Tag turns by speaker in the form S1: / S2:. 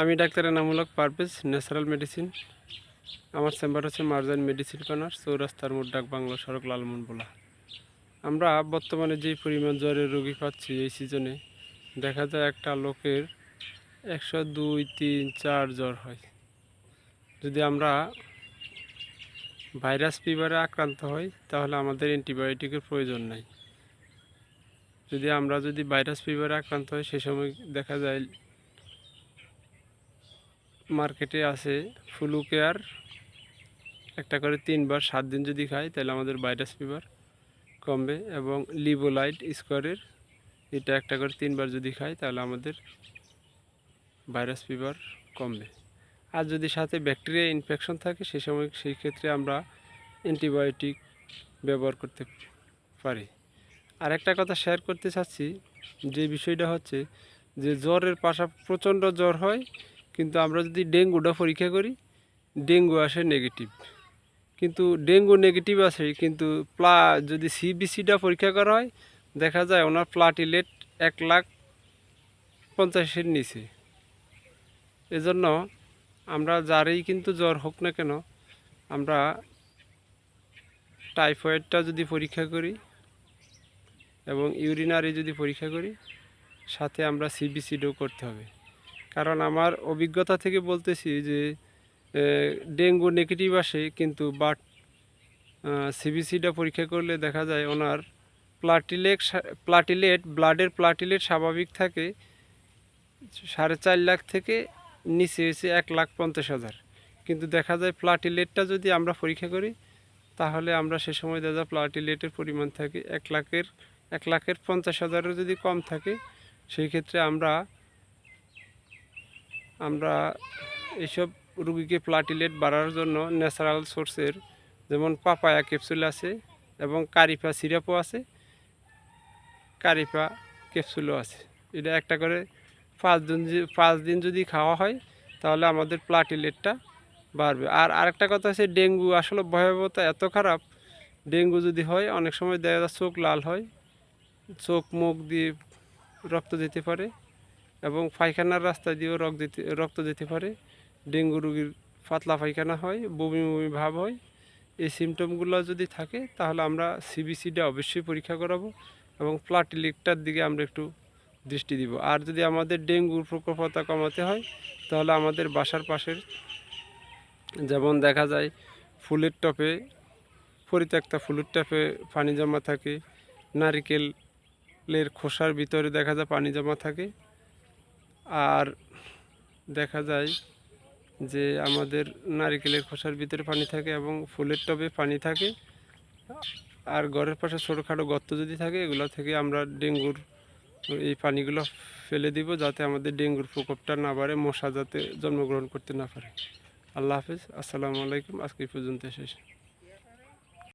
S1: আমি ডাক্তার এনামূলক Parvez, natural medicine. আমার চেম্বার হচ্ছে মার্জান মেডিসিন কর্নার, চৌরাস্তার মোট ডাক বাংলা সড়ক লালমন বলা। আমরা বর্তমানে যে পরিমাণ জ্বরের রোগী পাচ্ছি এই সিজনে, দেখা যায় একটা লোকের একশো দুই, তিন, চার জ্বর হয়। যদি আমরা ভাইরাস ফিভারে আক্রান্ত হই, তাহলে আমাদের অ্যান্টিবায়োটিকের প্রয়োজন নাই। যদি আমরা যদি ভাইরাস ফিভারে আক্রান্ত হই, সে সময় দেখা যায় মার্কেটে আছে ফ্লু কেয়ার। একটা করে তিনবার, সাত দিন যদি খাই, তাহলে আমাদের ভাইরাস ফিভার কমবে এবং লিবোলাইট স্কোয়ারের এটা একটা করে তিনবার যদি খাই, তাহলে আমাদের ভাইরাস ফিভার কমবে। আর যদি সাথে ব্যাকটেরিয়া ইনফেকশন থাকে, সে সময় সেই ক্ষেত্রে আমরা অ্যান্টিবায়োটিক ব্যবহার করতে পারি। আর একটা কথা শেয়ার করতে চাচ্ছি, যে বিষয়টা হচ্ছে যে জ্বরের পাশা, প্রচণ্ড জ্বর হয় কিন্তু আমরা যদি ডেঙ্গুটা পরীক্ষা করি, ডেঙ্গু আসে নেগেটিভ কিন্তু ডেঙ্গু নেগেটিভ আসে, কিন্তু প্লা, যদি সিবিসিটা পরীক্ষা করা হয়, দেখা যায় ওনার প্লাটিলেট এক লাখ পঞ্চাশের নিচে। এজন্য আমরা যারই কিন্তু জ্বর হোক না কেন, আমরা টাইফয়েডটা যদি পরীক্ষা করি এবং ইউরিনারি যদি পরীক্ষা করি, সাথে আমরা সিবিসিডও করতে হবে। কারণ আমার অভিজ্ঞতা থেকে বলতেছি যে ডেঙ্গু নেগেটিভ আসে, কিন্তু বাট সিবিসিটা পরীক্ষা করলে দেখা যায় ওনার প্লাটিলেট প্লাটিলেট, ব্লাডের প্লাটিলেট স্বাভাবিক থাকে, সাড়ে চার লাখ থেকে নিচে হয়েছে এক লাখ পঞ্চাশ হাজার। কিন্তু দেখা যায় প্লাটিলেটটা যদি আমরা পরীক্ষা করি, তাহলে আমরা সে সময় দেখা প্লাটিলেটের পরিমাণ থাকে, এক লাখের এক লাখের পঞ্চাশ হাজারও যদি কম থাকে, সেই ক্ষেত্রে আমরা আমরা এইসব রুগীকে প্লাটিলেট বাড়ার জন্য ন্যাচারাল সোর্সের যেমন পাপায়া ক্যাপসুল আছে এবং কারিফা সিরাপও আছে, কারিফা ক্যাপসুলও আছে। এটা একটা করে পাঁচ দিন পাঁচ দিন যদি খাওয়া হয়, তাহলে আমাদের প্লাটিলেটটা বাড়বে। আর আরেকটা কথা হচ্ছে ডেঙ্গু, আসলে ভয়াবহতা এত খারাপ, ডেঙ্গু যদি হয়, অনেক সময় দেখা যায় চোখ লাল হয়, চোখ মুখ দিয়ে রক্ত যেতে পারে। এবং পায়খানার রাস্তা দিয়েও রক্ত যেতে রক্ত যেতে পারে। ডেঙ্গু রোগীর পাতলা পায়খানা হয়, বমি বমি ভাব হয়। এই সিমটমগুলো যদি থাকে, তাহলে আমরা সিবিসিটা অবশ্যই পরীক্ষা করাবো এবং প্লাটিলিকটার দিকে আমরা একটু দৃষ্টি দিব। আর যদি আমাদের ডেঙ্গুর প্রকোপতা কমাতে হয়, তাহলে আমাদের বাসার পাশের যেমন দেখা যায়, ফুলের টপে, পরিত্যক্ত ফুলের টপে পানি জমা থাকে, নারিকেলের খোসার ভিতরে দেখা যায় পানি জমা থাকে। আর দেখা যায় যে আমাদের নারিকেলের খোসার ভিতরে পানি থাকে এবং ফুলের টবে পানি থাকে। আর ঘরের পাশে ছোটোখাটো গর্ত যদি থাকে, এগুলো থেকে আমরা ডেঙ্গুর এই পানিগুলো ফেলে দিব যাতে আমাদের ডেঙ্গুর প্রকোপটা না বাড়ে, মশা যাতে জন্মগ্রহণ করতে না পারে। আল্লাহ হাফিজ। আসসালামু আলাইকুম। আজকে পর্যন্ত শেষ।